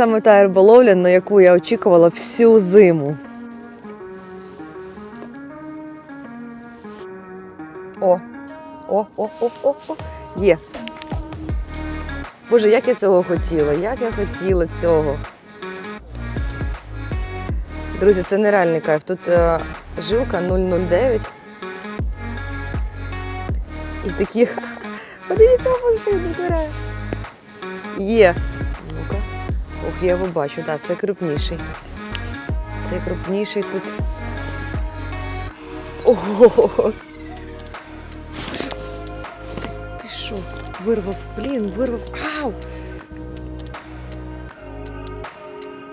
саме та риболовля, на яку я очікувала всю зиму. О, о, о, о, о, о. Є. Боже, як я цього хотіла, як я хотіла цього. Друзі, це нереальний кайф. Тут е, жилка 009. І такі. Подивіться, машину бере. Є. Ох, я його бачу, так, це крупніший. Це крупніший тут. Ого! Ти що? Вирвав, блін, вирвав. Ау!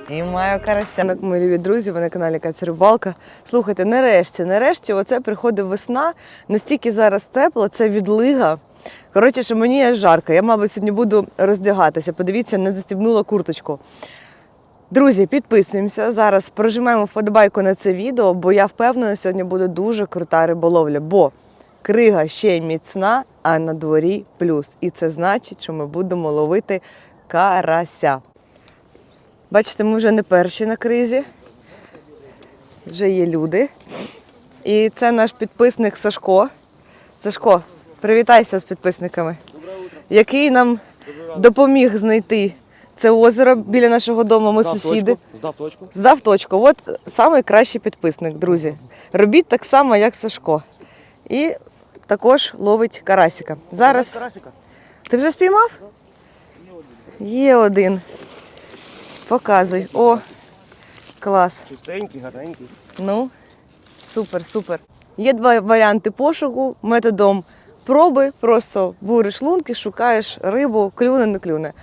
І маю карасянок, мої любі друзі, ви на каналі Катя Рибалка. Слухайте, нарешті, нарешті, оце приходить весна. Настільки зараз тепло, це відлига. Коротше, що мені аж жарко. Я, мабуть, сьогодні буду роздягатися. Подивіться, не застібнула курточку. Друзі, підписуємося. Зараз прожимаємо вподобайку на це відео, бо я впевнена, сьогодні буде дуже крута риболовля. Бо крига ще міцна, а на дворі плюс. І це значить, що ми будемо ловити карася. Бачите, ми вже не перші на кризі. Вже є люди. І це наш підписник Сашко. Сашко, привітайся з підписниками. Який нам допоміг знайти це озеро біля нашого дому. Ми Здав сусіди. точку, Здав точку. Здав точку. От найкращий підписник, друзі. Робіть так само, як Сашко. І також ловить карасика. Зараз. Тарасика. Ти вже спіймав? Є один. Показуй. О, клас. Чистенький, гарненький. Ну, супер, супер. Є два варіанти пошуку методом проби, просто буриш лунки, шукаєш рибу, клюне, не клюне.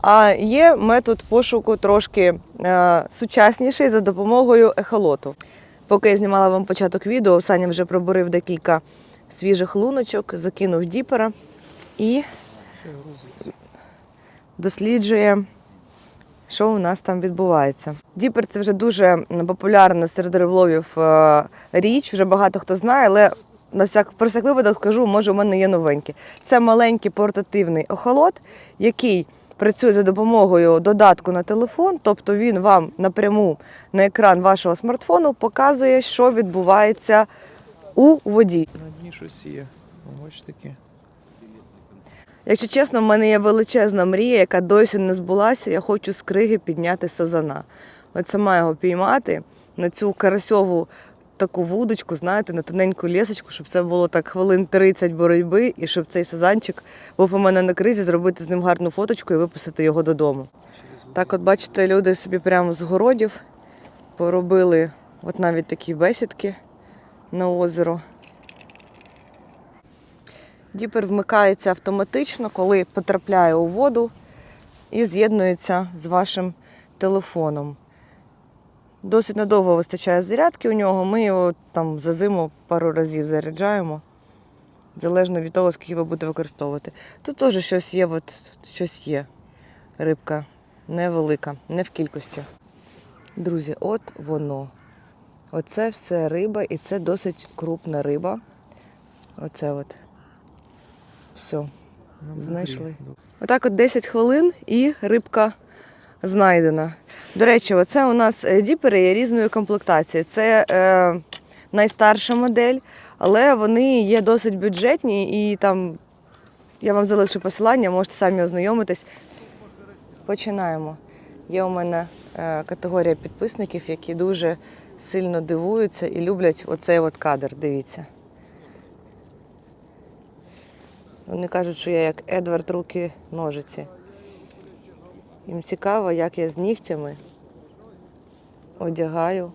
А є метод пошуку трошки е, сучасніший за допомогою ехолоту. Поки я знімала вам початок відео, Саня вже пробурив декілька свіжих луночок, закинув діпера і досліджує що у нас там відбувається. Діпер це вже дуже популярна серед риболовів е, річ, вже багато хто знає, але на всяк, про всяк випадок скажу, може, у мене є новенькі. Це маленький портативний охолот, який працює за допомогою додатку на телефон, тобто він вам напряму на екран вашого смартфону показує, що відбувається у воді. На дні щось є. Ось таке. Якщо чесно, в мене є величезна мрія, яка досі не збулася. Я хочу з криги підняти сазана. От сама його піймати на цю карасьову таку вудочку, знаєте, на тоненьку лісочку, щоб це було так хвилин 30 боротьби, і щоб цей сазанчик був у мене на кризі, зробити з ним гарну фоточку і виписати його додому. Так, от бачите, люди собі прямо з городів поробили от навіть такі бесідки на озеро. Діпер вмикається автоматично, коли потрапляє у воду і з'єднується з вашим телефоном. Досить надовго вистачає зарядки у нього. Ми його там за зиму пару разів заряджаємо, залежно від того, скільки ви будете використовувати. Тут теж щось є, от, щось є. Рибка невелика, не в кількості. Друзі, от воно. Оце все риба, і це досить крупна риба. Оце от. Все, знайшли. Отак от 10 хвилин і рибка знайдена. До речі, оце у нас е, діпери є різної комплектації. Це е, найстарша модель, але вони є досить бюджетні і там я вам залишу посилання, можете самі ознайомитись. Починаємо. Є у мене е, категорія підписників, які дуже сильно дивуються і люблять оцей от кадр. Дивіться. Вони кажуть, що я як Едвард руки ножиці. Їм цікаво, як я з нігтями одягаю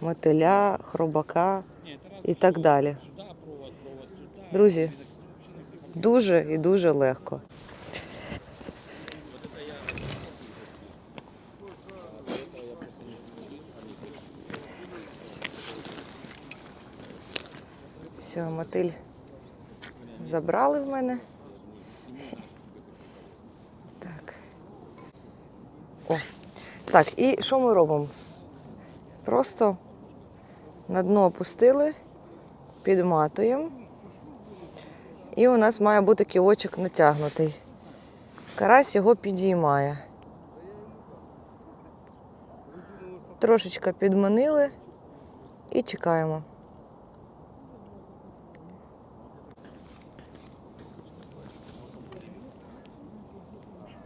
мотиля, хробака і так далі. Друзі, дуже і дуже легко. Все, мотиль забрали в мене. Так. О. Так, і що ми робимо? Просто на дно опустили, підматуємо. І у нас має бути ківочок натягнутий. Карась його підіймає. Трошечки підманили і чекаємо.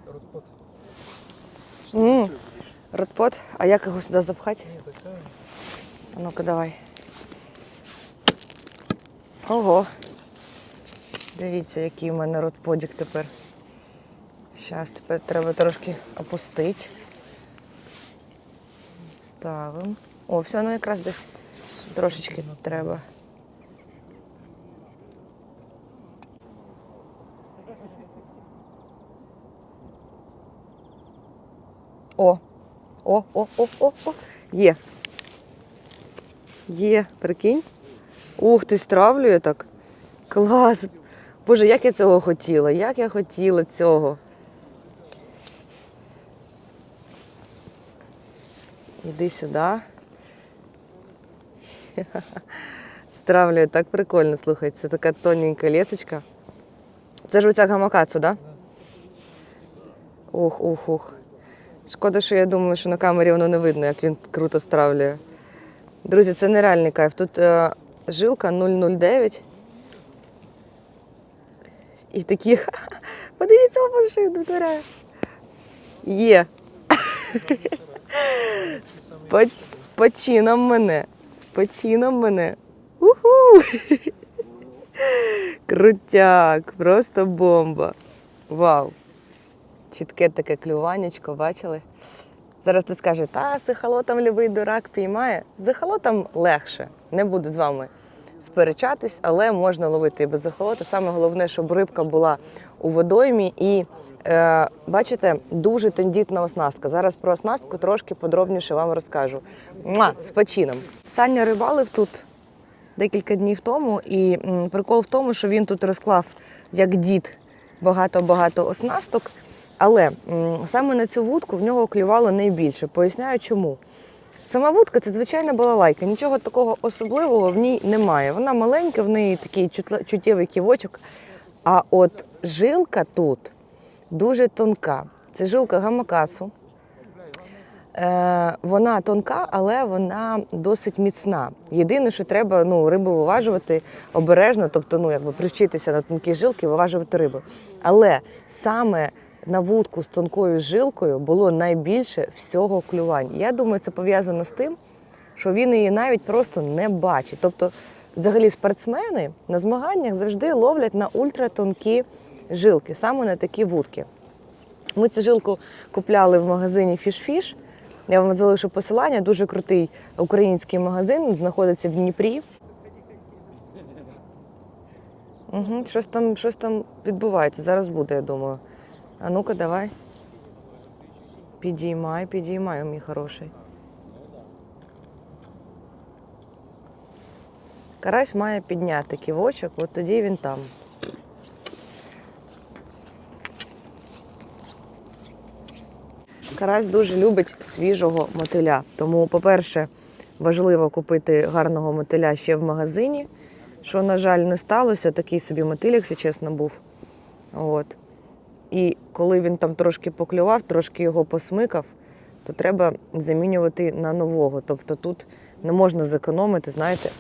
М, Ротпот, а як його сюди запхати? Ну-ка давай. Ого. Дивіться, який в мене ротподік тепер. Зараз тепер треба трошки опустити. Ставимо. О, все, ну якраз десь трошечки треба. О, о, о, о, о, о. Є. Є, прикинь. Ух ти, стравлює так. Клас. Боже, як я цього хотіла, як я хотіла цього. Іди сюди. Стравлює так прикольно, слухай, це така тоненька лесочка. Це ж оця гамакацу, так? Да? Ух, ух, ух. Шкода, що я думаю, що на камері воно не видно, як він круто стравлює. Друзі, це нереальний кайф. Тут е, жилка 009. І такі. Подивіться, що він витворяє. Є. З почином мене. З почином мене. Уху! Крутяк, просто бомба. Вау. Чітке таке клюванечко, бачили? Зараз ти скажеш, та з ехолотом любий дурак піймає. З ехолотом легше. Не буду з вами сперечатись, але можна ловити і без ехолота. Саме головне, щоб рибка була у водоймі і е, бачите, дуже тендітна оснастка. Зараз про оснастку трошки подробніше вам розкажу. Муа, з почином. Саня рибалив тут декілька днів тому, і прикол в тому, що він тут розклав як дід багато-багато оснасток. Але саме на цю вудку в нього клювало найбільше. Поясняю чому. Сама вудка це звичайна балалайка, нічого такого особливого в ній немає. Вона маленька, в неї такий чуттєвий ківочок. А от жилка тут дуже тонка. Це жилка гамакасу. Е, вона тонка, але вона досить міцна. Єдине, що треба ну, рибу виважувати обережно, тобто ну, якби привчитися на тонкі жилки, виважувати рибу. Але саме на вудку з тонкою жилкою було найбільше всього клювань. Я думаю, це пов'язано з тим, що він її навіть просто не бачить. Тобто, взагалі, спортсмени на змаганнях завжди ловлять на ультратонкі жилки, саме на такі вудки. Ми цю жилку купляли в магазині Fish-Fish. Я вам залишу посилання. Дуже крутий український магазин, знаходиться в Дніпрі. Угу, щось, там, щось там відбувається. Зараз буде, я думаю. А ну-ка, давай. Підіймай, підіймай, мій хороший. Карась має підняти ківочок, от тоді він там. Карась дуже любить свіжого мотиля. Тому, по-перше, важливо купити гарного мотиля ще в магазині, що, на жаль, не сталося. Такий собі мотиль, якщо чесно, був. От. І коли він там трошки поклював, трошки його посмикав, то треба замінювати на нового. Тобто тут не можна зекономити, знаєте.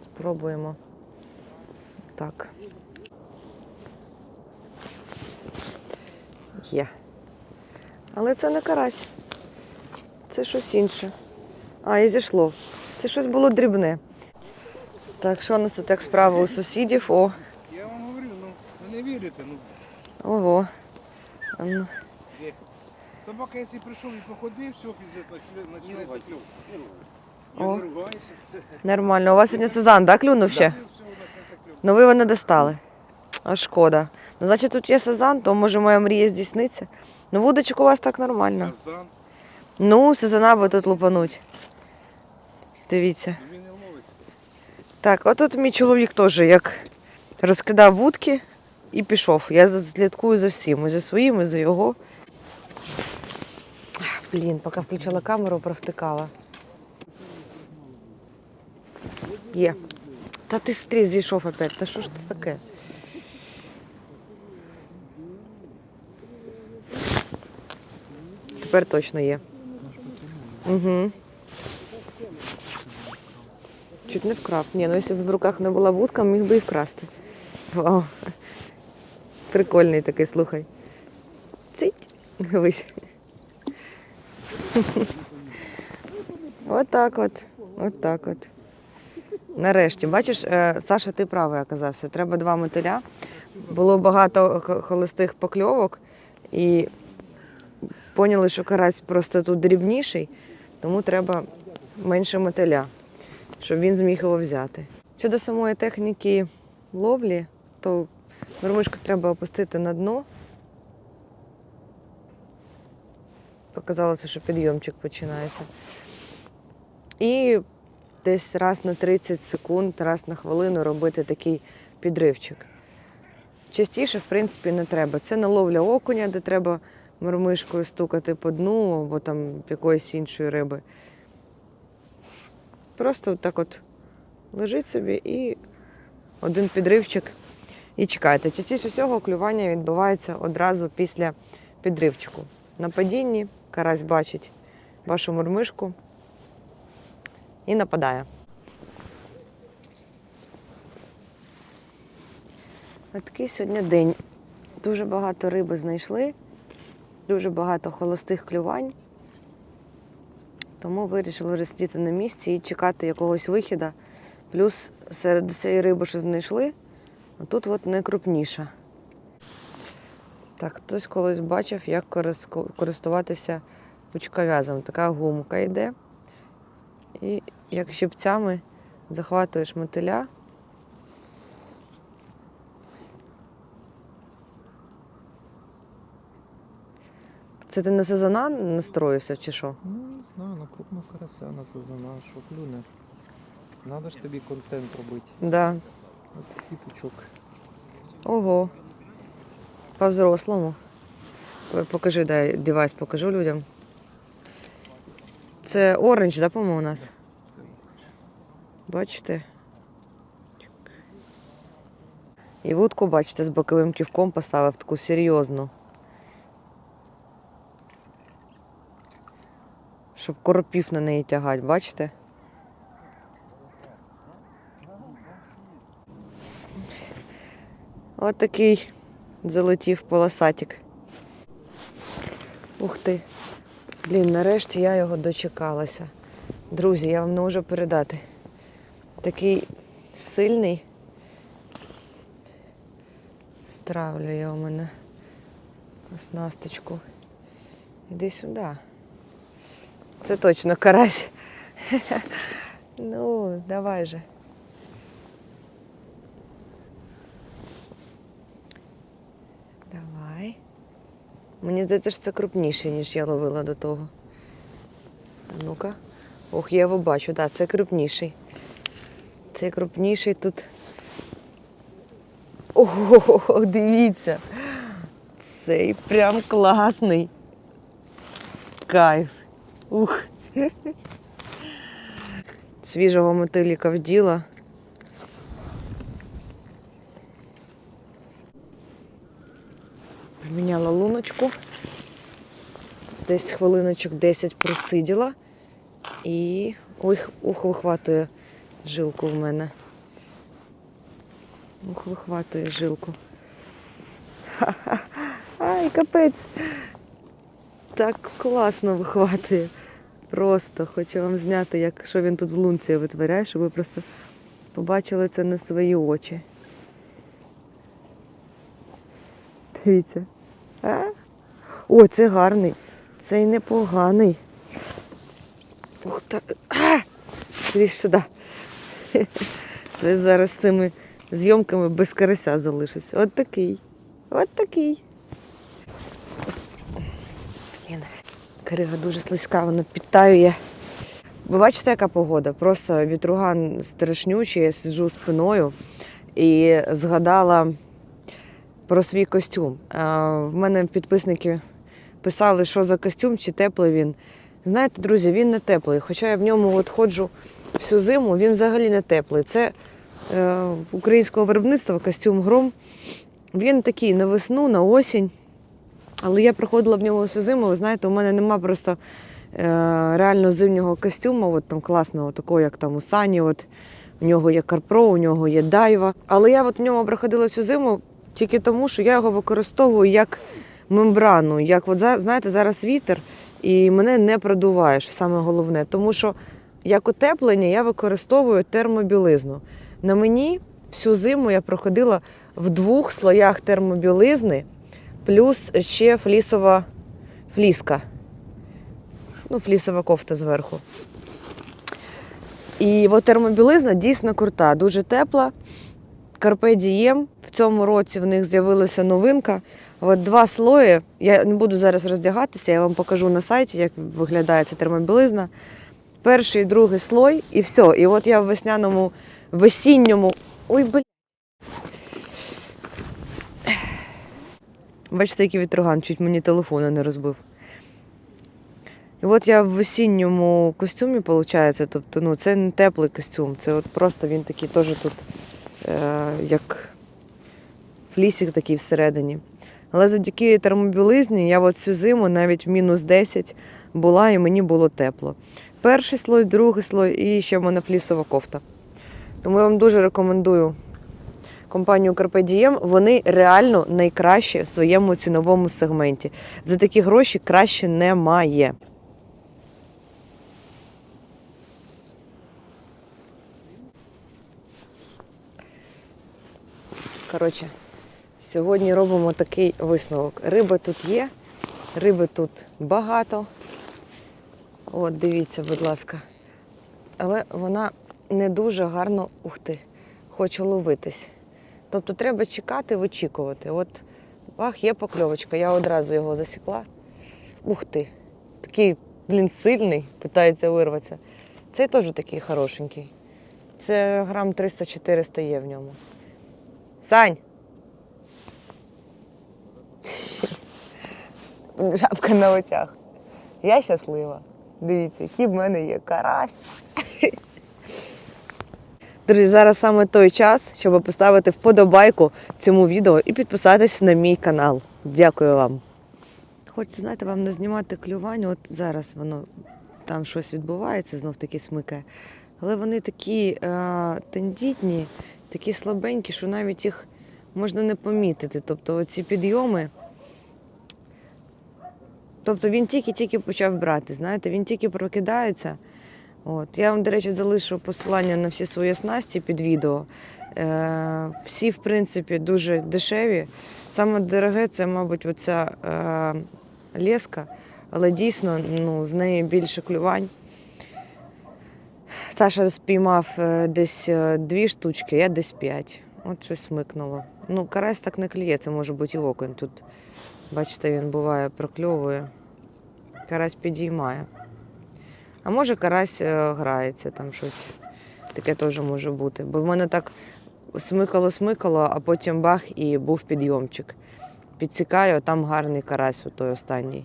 Спробуємо. Так. Є. Але це не карась. Це щось інше. А, і зійшло. Це щось було дрібне. Так, що у нас тут як справа у сусідів? О, Я вам говорю, ну ви не вірите, ну ого. Ну. Собака, якщо прийшов і походив, все, піздець, починається клюв. О. Нормально. У вас сьогодні сезон, так, клюнув ще? Ну ви його не достали. А шкода. Ну, значить, тут є сезон, то може моя мрія здійсниться. Ну, вудочок у вас так нормально. Сазан, Ну, сезона би тут лупануть. Дивіться. він не ловиться. Так, от тут мій чоловік теж як розкидав вудки і пішов. Я слідкую за всім, і за своїм, і за його. Блін, поки включила камеру, провтикала. Є. Та ти стрій зійшов опять. Та що ж це таке? Тепер точно є. Угу. Чуть не вкрав. Ні, ну якщо б в руках не була вудка, міг би і вкрасти. Вау. Прикольний такий, слухай. Цить. Дивись. Отак от. Отак от. Нарешті, бачиш, е, Саша, ти правий оказався. Треба два мотиля. Було багато холостих покльовок і поняли, що карась просто тут дрібніший, тому треба менше мотиля, щоб він зміг його взяти. Щодо самої техніки ловлі, то вермишку треба опустити на дно. Показалося, що підйомчик починається. І десь раз на 30 секунд, раз на хвилину робити такий підривчик. Частіше, в принципі, не треба. Це не ловля окуня, де треба мормишкою стукати по дну або там якоїсь іншої риби. Просто так от лежить собі і один підривчик і чекайте. Частіше всього клювання відбувається одразу після підривчику. На падінні карась бачить вашу мормишку і нападає. Такий сьогодні день. Дуже багато риби знайшли, дуже багато холостих клювань. Тому вирішили розсидіти на місці і чекати якогось вихіда. Плюс серед цієї риби, що знайшли, а тут от найкрупніша. Так, хтось колись бачив, як користуватися пучковязом. Така гумка йде. І як щипцями захватуєш мотиля. Це ти на сезона настроївся чи що? Ну, не знаю, на крупного карася, на сазана, що клюне. Надо ж тобі контент робити. Да. Ось такий пучок. Ого. По-взрослому. Покажи, дай девайс покажу людям. Це оранж, да, по-моєму, у нас? Бачите? І вудку, бачите, з боковим ківком поставив таку серйозну. Щоб коропів на неї тягати, бачите? От такий залетів полосатик. Ух ти. Блін, нарешті я його дочекалася. Друзі, я вам не можу передати. Такий сильний. Стравлює у мене оснасточку. Іди сюди. Це точно карась. Ну, давай же. Давай. Мені здається, що це крупніше, ніж я ловила до того. Ну-ка. Ох, я його бачу, так, це крупніший. Це крупніший тут. Ого, дивіться. Цей прям класний. Кайф. Ух. Свіжого мотиліка вділа. Поміняла луночку. Десь хвилиночок 10 просиділа. І ой, ух, вихватує жилку в мене. Ух, вихватує жилку. Ха-ха. Ай, капець. Так класно вихватує. Просто хочу вам зняти, як що він тут в лунці витворяє, щоб ви просто побачили це на свої очі. Дивіться. А? О, це гарний. Цей непоганий. Ух та. А! Сюди. Ви зараз з цими зйомками без карася залишуся. От такий. От такий. Блін, Крига дуже слизька, вона підтаює. Ви бачите, яка погода? Просто вітруган страшнючий, я сиджу спиною і згадала про свій костюм. В мене підписники писали, що за костюм, чи теплий він. Знаєте, друзі, він не теплий, хоча я в ньому от ходжу всю зиму, він взагалі не теплий. Це е, українського виробництва костюм гром. Він такий на весну, на осінь. Але я проходила в ньому всю зиму. Ви знаєте, у мене нема просто е, реально зимнього костюму, от там класного, такого, як там у Сані. От, у нього є Карпро, у нього є Дайва. Але я от в ньому проходила всю зиму тільки тому, що я його використовую як мембрану. Як от знаєте, зараз вітер, і мене не продуваєш, саме головне. Тому що як утеплення я використовую термобілизну. На мені всю зиму я проходила в двох слоях термобілизни, плюс ще флісова фліска. Ну, флісова кофта зверху. І от термобілизна дійсно крута, дуже тепла. Carpe Diem. В цьому році в них з'явилася новинка. От два слої. Я не буду зараз роздягатися, я вам покажу на сайті, як виглядає ця термобілизна. Перший і другий слой, і все. І от я в весняному, весінньому. Ой, блін. Бачите, який вітроган, чуть мені телефона не розбив. І от я в весінньому костюмі, виходить, тобто, ну, це не теплий костюм, це от просто він такий теж тут, е, як флісик такий всередині. Але завдяки термобілизні я от цю зиму навіть в мінус 10 була і мені було тепло. Перший слой, другий слой і ще в мене флісова кофта. Тому я вам дуже рекомендую компанію Diem. Вони реально найкращі в своєму ціновому сегменті. За такі гроші краще немає. Коротше, сьогодні робимо такий висновок. Риби тут є, риби тут багато. От, дивіться, будь ласка. Але вона не дуже гарно ух ти, хоче ловитись. Тобто треба чекати, вичікувати. От бах, є покльовочка, я одразу його засікла. Ух ти! Такий, блін, сильний, питається вирватися. Цей теж такий хорошенький. Це грам 300-400 є в ньому. Сань! Жабка на очах. Я щаслива. Дивіться, який в мене є карась. Друзі, зараз саме той час, щоб поставити вподобайку цьому відео і підписатись на мій канал. Дякую вам. Хочеться, знаєте, вам не знімати клювання. От зараз воно там щось відбувається, знов таки смикає. Але вони такі е, тендітні, такі слабенькі, що навіть їх можна не помітити. Тобто оці підйоми. Тобто він тільки-тільки почав брати, знаєте, він тільки прокидається. От. Я вам, до речі, залишу посилання на всі свої снасті під відео. Е, всі, в принципі, дуже дешеві. Саме дороге це, мабуть, оця е, леска, але дійсно ну, з неї більше клювань. Саша спіймав е, десь е, дві штучки, я десь п'ять. От щось смикнуло. Ну, карась так не клює, це може бути і окунь. Тут, бачите, він буває, прокльовує. Карась підіймає. А може карась е, грається, там щось таке теж може бути. Бо в мене так смикало-смикало, а потім бах і був підйомчик. Підсікаю, а там гарний карась у той останній.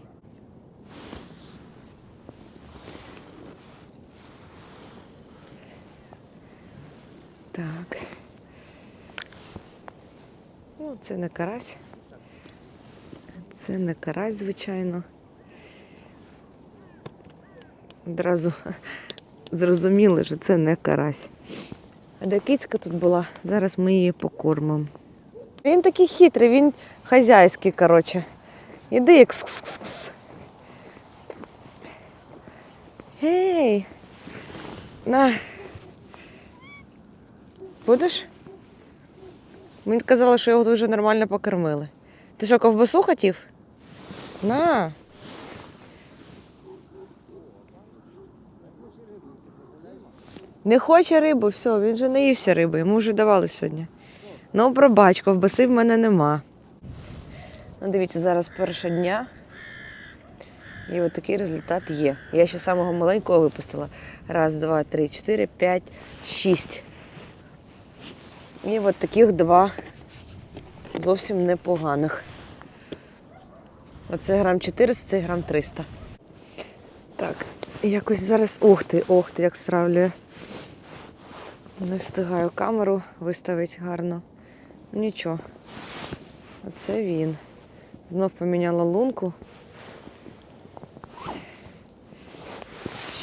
Так. Ну, це не карась. Це не карась, звичайно. Одразу зрозуміли, що це не карась. А де кицька тут була, зараз ми її покормимо. Він такий хитрий, він хазяйський, коротше. Іди як кс-кс-кс. Гей! На. Будеш? Мені казали, що його дуже нормально покормили. Ти що, ковбасу хотів? На. Не хоче рибу, все, він же не ївся риби, йому вже давали сьогодні. Ну, пробач, ковбаси в мене нема. Ну, дивіться, зараз перша дня. І от такий результат є. Я ще самого маленького випустила. Раз, два, три, чотири, п'ять, шість. І от таких два зовсім непоганих. Оце грам 400, це грам 300. Так, якось зараз. Ох ти, ох ти, як стравлює. Не встигаю камеру виставити гарно. Нічого. Оце він. Знов поміняла лунку.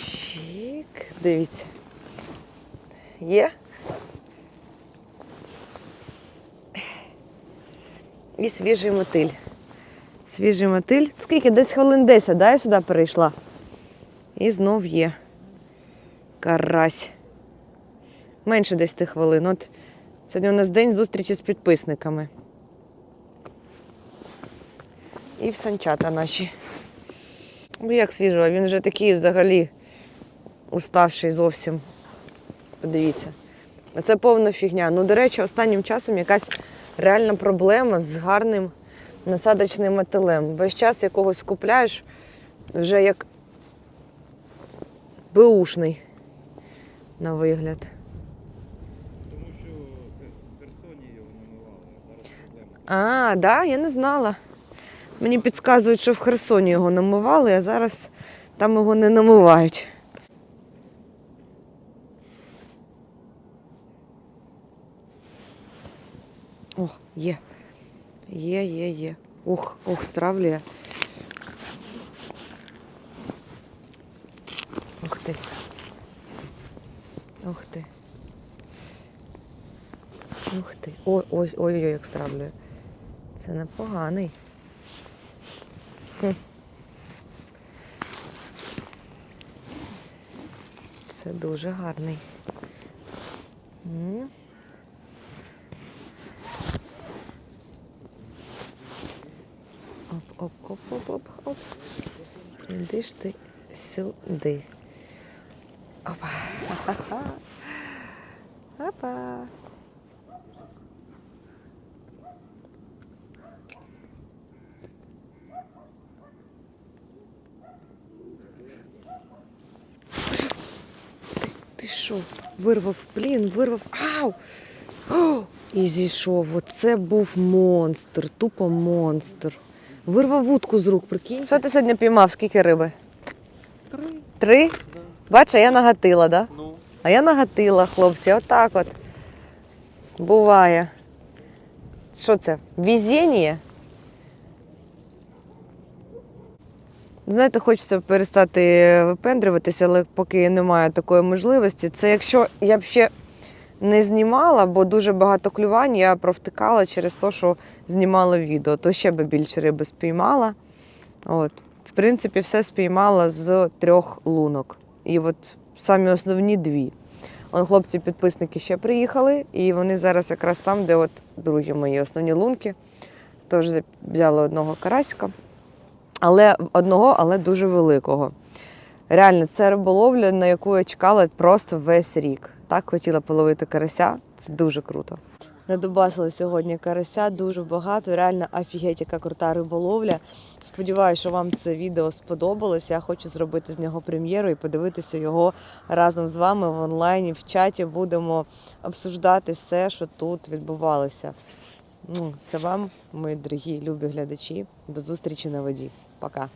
Чик. Дивіться. Є? І свіжий мотиль. Свіжий мотиль. Скільки? Десь хвилин 10, да, я сюди перейшла. І знов є. Карась. Менше 10 хвилин. От сьогодні у нас день зустрічі з підписниками. І в санчата наші. Ну, як свіжого, він вже такий взагалі уставший зовсім. Подивіться. Це повна фігня. Ну, до речі, останнім часом якась реальна проблема з гарним насадочним мотилем. Весь час якогось купляєш вже як беушний на вигляд. Тому що в Херсоні його намивали, а зараз проблема. А, да, я не знала. Мені підказують, що в Херсоні його намивали, а зараз там його не намивають. О, є. Є, є, є. Ух, ух, стравлює. Ух ти. Ух ти. Ух ти. Ой, ой, ой, ой, як стравлює. Це непоганий. Хм. Це дуже гарний. М. Оп, оп, оп, оп, оп, оп. Іди ж ти сюди. Опа. Опа. Ти? Вирвав, блін, вирвав. Ау! О! І зійшов. Оце був монстр, тупо монстр. Вирвав вудку з рук, прикинь. Що ти сьогодні піймав? Скільки риби? Три. Три? Да. Бач, а я нагатила, да? Ну, А я нагатила, хлопці, отак от. Буває. Що це? Везіння? Знаєте, хочеться перестати випендрюватися, але поки немає такої можливості. Це якщо я б ще не знімала, бо дуже багато клювань я провтикала через те, що знімала відео, то ще би більше риби спіймала. От. В принципі, все спіймала з трьох лунок. І от самі основні дві. Он хлопці-підписники ще приїхали, і вони зараз якраз там, де от другі мої основні лунки. Тож взяли одного караська, але одного, але дуже великого. Реально, це риболовля, на яку я чекала просто весь рік. Так хотіла половити карася. Це дуже круто. Надобасили сьогодні карася дуже багато. Реально офігеть, яка крута риболовля. Сподіваюся, що вам це відео сподобалося. Я хочу зробити з нього прем'єру і подивитися його разом з вами в онлайні, в чаті. Будемо обсуждати все, що тут відбувалося. Ну, це вам, мої дорогі любі глядачі. До зустрічі на воді. Пока.